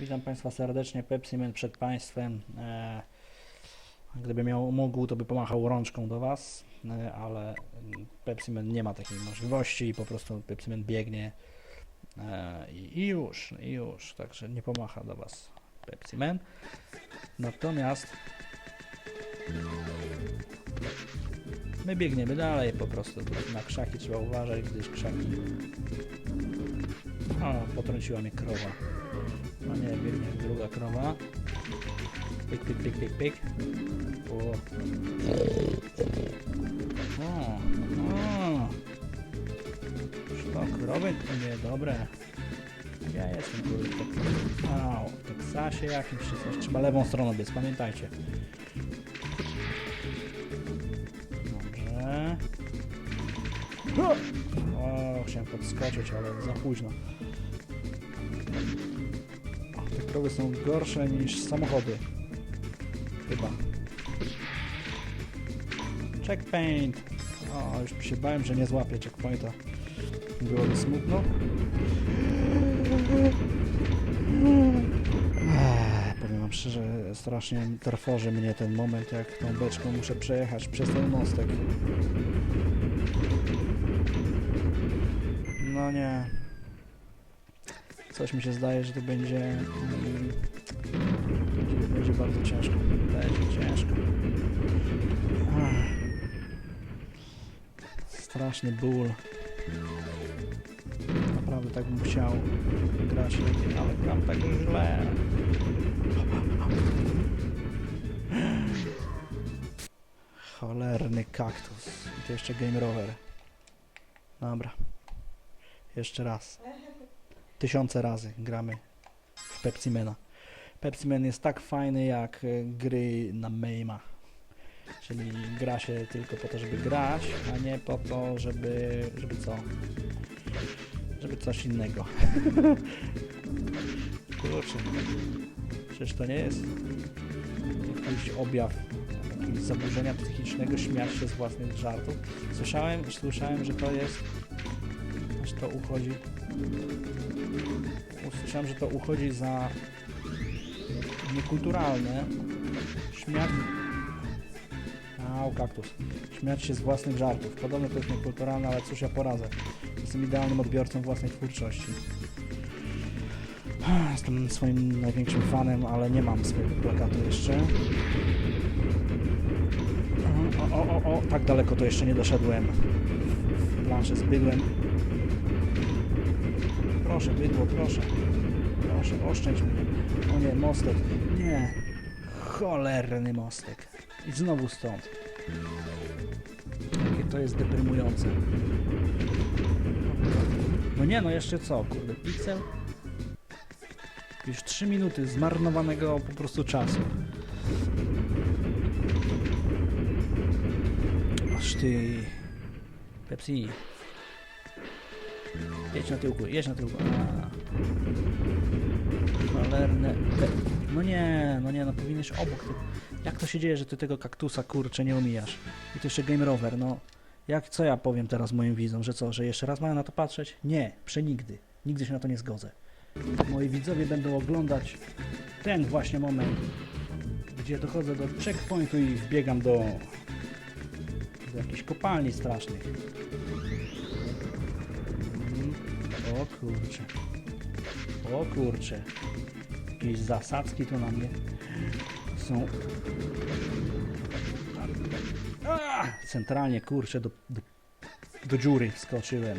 Witam Państwa serdecznie. Pepsi przed Państwem. E, gdyby miał mógł, to by pomachał rączką do Was, e, ale Pepsi nie ma takiej możliwości i po prostu Pepsi biegnie e, i, już, i już. Także nie pomacha do Was Pepsi Natomiast my biegniemy dalej po prostu. Na krzaki trzeba uważać, gdyż krzaki. O, potrąciła mnie krowa. No nie, biegnie druga krowa. Pik, pik, pik, pik, pik. O. O, o. To krowy? To nie, dobre. Ja jestem kurde. Tak, au, w Teksasie jakimś czy coś. Trzeba lewą stroną biec, pamiętajcie. Dobrze. O, chciałem podskoczyć, ale za późno. Krowy są gorsze niż samochody. Chyba. Checkpoint. O, już się bałem, że nie złapię checkpointa. Byłoby smutno. Powiem wam szczerze, strasznie trwoży mnie ten moment, jak tą beczką muszę przejechać przez ten mostek. No nie. Coś mi się zdaje, że to będzie... mm, Będzie, będzie bardzo ciężko. Będzie ciężko. Straszny ból. Naprawdę tak bym chciał grać lepiej, ale gram tak źle. Cholerny kaktus. I to jeszcze game rower. Dobra. Jeszcze raz. Tysiące razy gramy w Pepsimena. Pepsimen jest tak fajny jak e, gry na Maima. Czyli gra się tylko po to, żeby grać, a nie po to, żeby, żeby co? Żeby coś innego. Kurczę. Przecież to nie jest jakiś objaw jakiegoś zaburzenia psychicznego, śmiać się z własnych żartów. Słyszałem, słyszałem, że to jest aż to uchodzi. Usłyszałem, że to uchodzi za niekulturalne śmiać. Au, kaktus. Śmiać się z własnych żartów. Podobno to jest niekulturalne, ale cóż ja poradzę. Jestem idealnym odbiorcą własnej twórczości. Jestem swoim największym fanem, ale nie mam swojego plakatu jeszcze. O, o, o, o, tak daleko to jeszcze nie doszedłem. W planszę z bydłem. Proszę, bydło, proszę. Proszę, oszczędź mnie. O nie, mostek. Nie. Cholerny mostek. I znowu stąd. Jakie to jest deprymujące. No nie, no jeszcze co, kurde, piksel? Już 3 minuty zmarnowanego po prostu czasu. Aż ty... Pepsi. Jedź na tyłku, jedź na tyłku. Cholerne... No nie, no nie, no powinieneś obok. Ty... Jak to się dzieje, że ty tego kaktusa, kurczę, nie omijasz? I to jeszcze Game Rover, no... Jak, co ja powiem teraz moim widzom, że co, że jeszcze raz mają na to patrzeć? Nie, przenigdy. Nigdy się na to nie zgodzę. Moi widzowie będą oglądać ten właśnie moment, gdzie dochodzę do checkpointu i wbiegam do, do jakichś kopalni strasznych. O kurcze. O kurcze. Jakieś zasadzki tu na mnie są. A! Centralnie kurczę do, do, do dziury skoczyłem.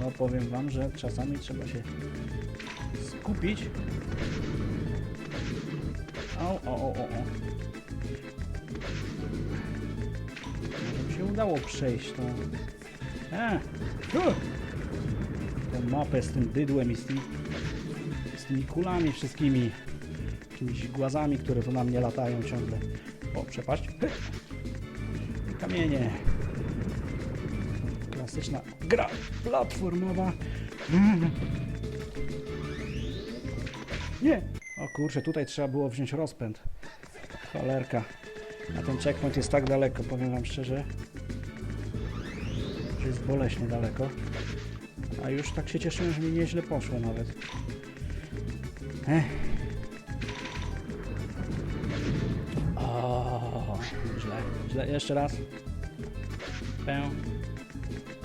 No powiem wam, że czasami trzeba się skupić. O, o, o, o, o. Może mi się udało przejść tą... A! U! Tą mapę z tym dydłem i z tymi, z tymi kulami wszystkimi. Jakimiś głazami, które tu na mnie latają ciągle. O, przepaść. Kamienie. Klasyczna gra platformowa. Nie! O kurczę, tutaj trzeba było wziąć rozpęd. Cholerka. A ten checkpoint jest tak daleko, powiem wam szczerze. Jest boleśnie daleko. A już tak się cieszyłem, że mi nieźle poszło nawet. Ech. O, źle, źle. Jeszcze raz. Pę.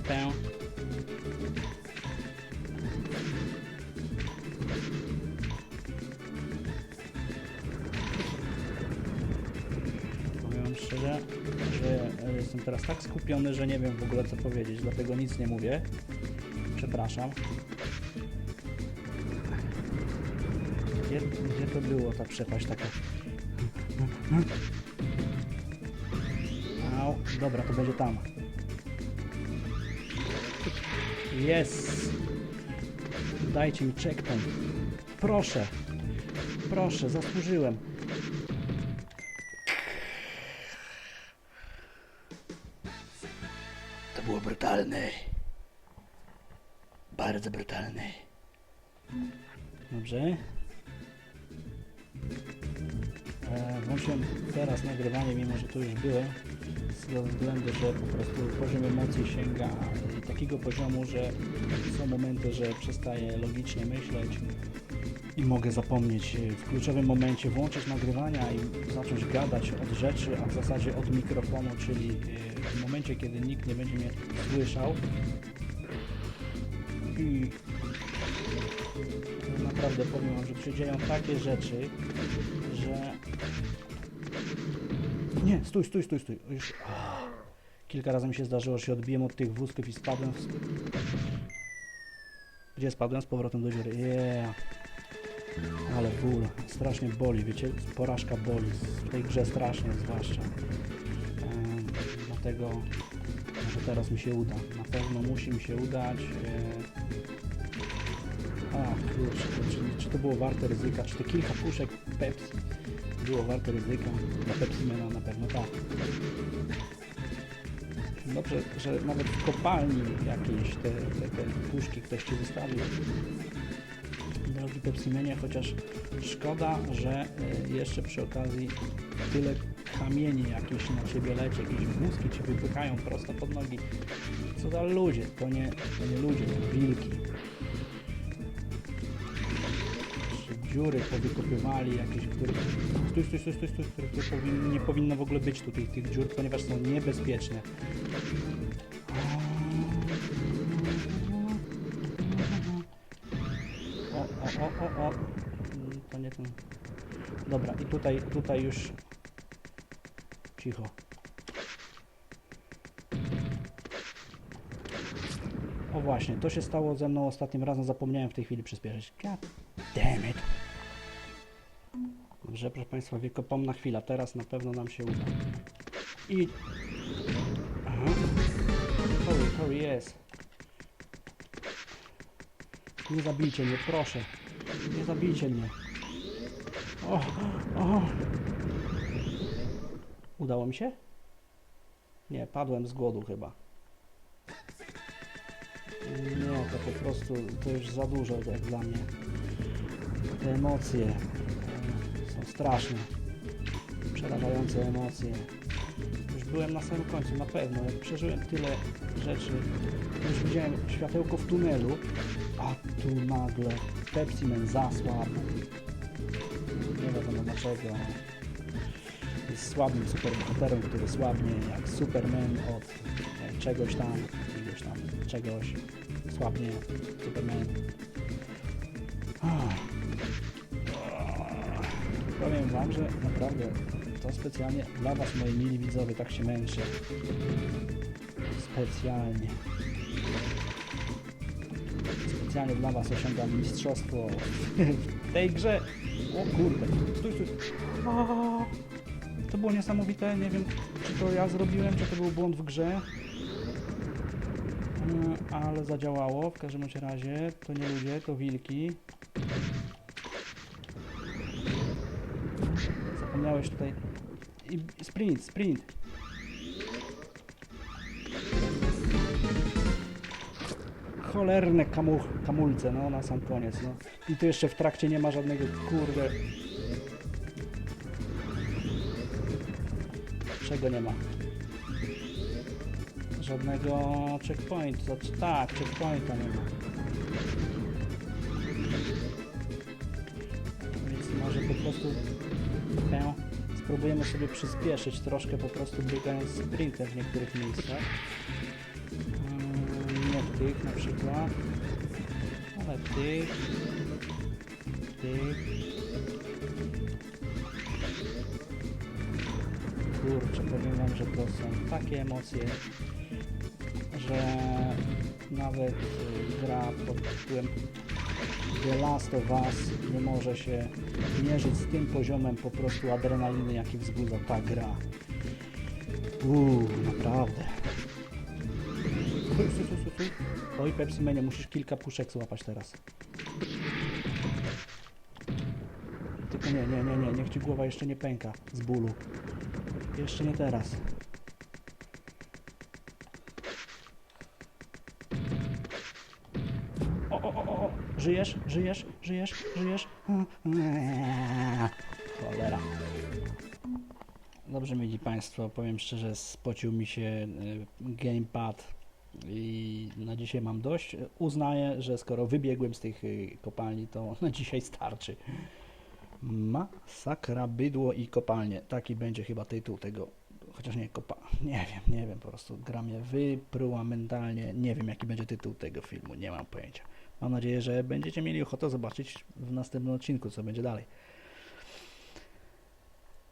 Pę. Jestem teraz tak skupiony, że nie wiem w ogóle co powiedzieć, dlatego nic nie mówię. Przepraszam. Gdzie, gdzie to było ta przepaść taka? Au, dobra, to będzie tam. Jest! Dajcie mi checkpoint. Proszę. Proszę, zasłużyłem. Brutalne. Bardzo brutalne. Dobrze. E, włączyłem teraz nagrywanie, mimo że tu już byłem, z względu, że po prostu poziom emocji sięga takiego poziomu, że są momenty, że przestaję logicznie myśleć i mogę zapomnieć e, w kluczowym momencie włączyć nagrywania i zacząć gadać od rzeczy, a w zasadzie od mikrofonu, czyli e, w momencie, kiedy nikt nie będzie mnie słyszał i naprawdę powiem wam, że tu się dzieją takie rzeczy, że... Nie, stój, stój, stój, stój. Już... Kilka razy mi się zdarzyło, że się odbiłem od tych wózków i spadłem. W... Gdzie spadłem? Z powrotem do dziury. Yeah. Ale ból. Strasznie boli, wiecie? Porażka boli. W tej grze strasznie zwłaszcza. Em, dlatego może teraz mi się uda. Na pewno musi mi się udać. E... A, kurczę, czy, czy to było warte ryzyka? Czy te kilka puszek Pepsi było warte ryzyka? Dla Pepsi Mana na pewno tak. Dobrze, że nawet w kopalni jakieś te, te, te puszki ktoś Ci wystawił. Drogi Pepsimenie, chociaż szkoda, że e, jeszcze przy okazji tyle kamieni jakieś na Ciebie leci, jakieś wózki Ci wypychają prosto pod nogi. Co za ludzie, to nie, to nie ludzie, to wilki. Dziury powykopywali jakieś, które... Stój, stój, stój, stój, stój, które powin... nie powinno w ogóle być tutaj tych dziur, ponieważ są niebezpieczne. O, o, o. Mm, To nie ten. Dobra, i tutaj, tutaj już. Cicho. O właśnie, to się stało ze mną ostatnim razem, zapomniałem w tej chwili przyspieszyć. God damn it. Dobrze, proszę Państwa, wiekopomna chwila, teraz na pewno nam się uda. I... Aha. Hurry, hurry, jest. Nie zabijcie mnie, proszę. Nie zabijcie mnie. O, o. Udało mi się? Nie, padłem z głodu chyba. Nie, to po prostu, to już za dużo jak dla mnie. Te emocje e, są straszne. Przerażające emocje. Byłem na samym końcu, na pewno. Jak przeżyłem tyle rzeczy, już widziałem światełko w tunelu, a tu nagle Pepsi Man zasłabł. Nie wiadomo dlaczego. Jest słabym superbohaterem, który słabnie jak Superman od e, czegoś tam, jakiegoś tam czegoś. Słabnie Superman. Powiem wam, że naprawdę to specjalnie dla was, moi mili widzowie, tak się męczę. Specjalnie. Specjalnie dla was osiągam mistrzostwo w tej grze. O kurde, stój, stój. To było niesamowite, nie wiem czy to ja zrobiłem, czy to był błąd w grze. Mm, Ale zadziałało, w każdym razie to nie ludzie, to wilki. Zapomniałeś tutaj. I sprint, sprint. Cholerne kamu, kamulce, no na sam koniec, no. I tu jeszcze w trakcie nie ma żadnego, kurde... Czego nie ma? żadnego checkpointu. Tak, checkpointa nie ma. Spróbujemy sobie przyspieszyć troszkę po prostu biegając sprintem w niektórych miejscach. Mm, Nie w tych na przykład, ale w tych, w tych. Kurczę, powiem wam, że to są takie emocje, że nawet gra pod tytułem The Last of Us nie może się mierzyć z tym poziomem po prostu adrenaliny, jaki wzbudza ta gra. Uuu, naprawdę. Oj, Pepsi Manie, musisz kilka puszek złapać teraz. Tylko nie, nie, nie, nie, niech ci głowa jeszcze nie pęka z bólu. Jeszcze nie teraz. O, o, o. Żyjesz, żyjesz, żyjesz, żyjesz. Cholera. Dobrze, mili Państwo, powiem szczerze, spocił mi się y, gamepad i na dzisiaj mam dość. Uznaję, że skoro wybiegłem z tych y, kopalni, to na dzisiaj starczy. Masakra, bydło i kopalnie. Taki będzie chyba tytuł tego. Chociaż nie, kopa... Nie wiem, nie wiem, po prostu gra mnie wypruła mentalnie. Nie wiem, jaki będzie tytuł tego filmu, nie mam pojęcia. Mam nadzieję, że będziecie mieli ochotę zobaczyć w następnym odcinku, co będzie dalej.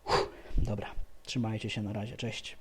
Uff, dobra, trzymajcie się na razie, cześć.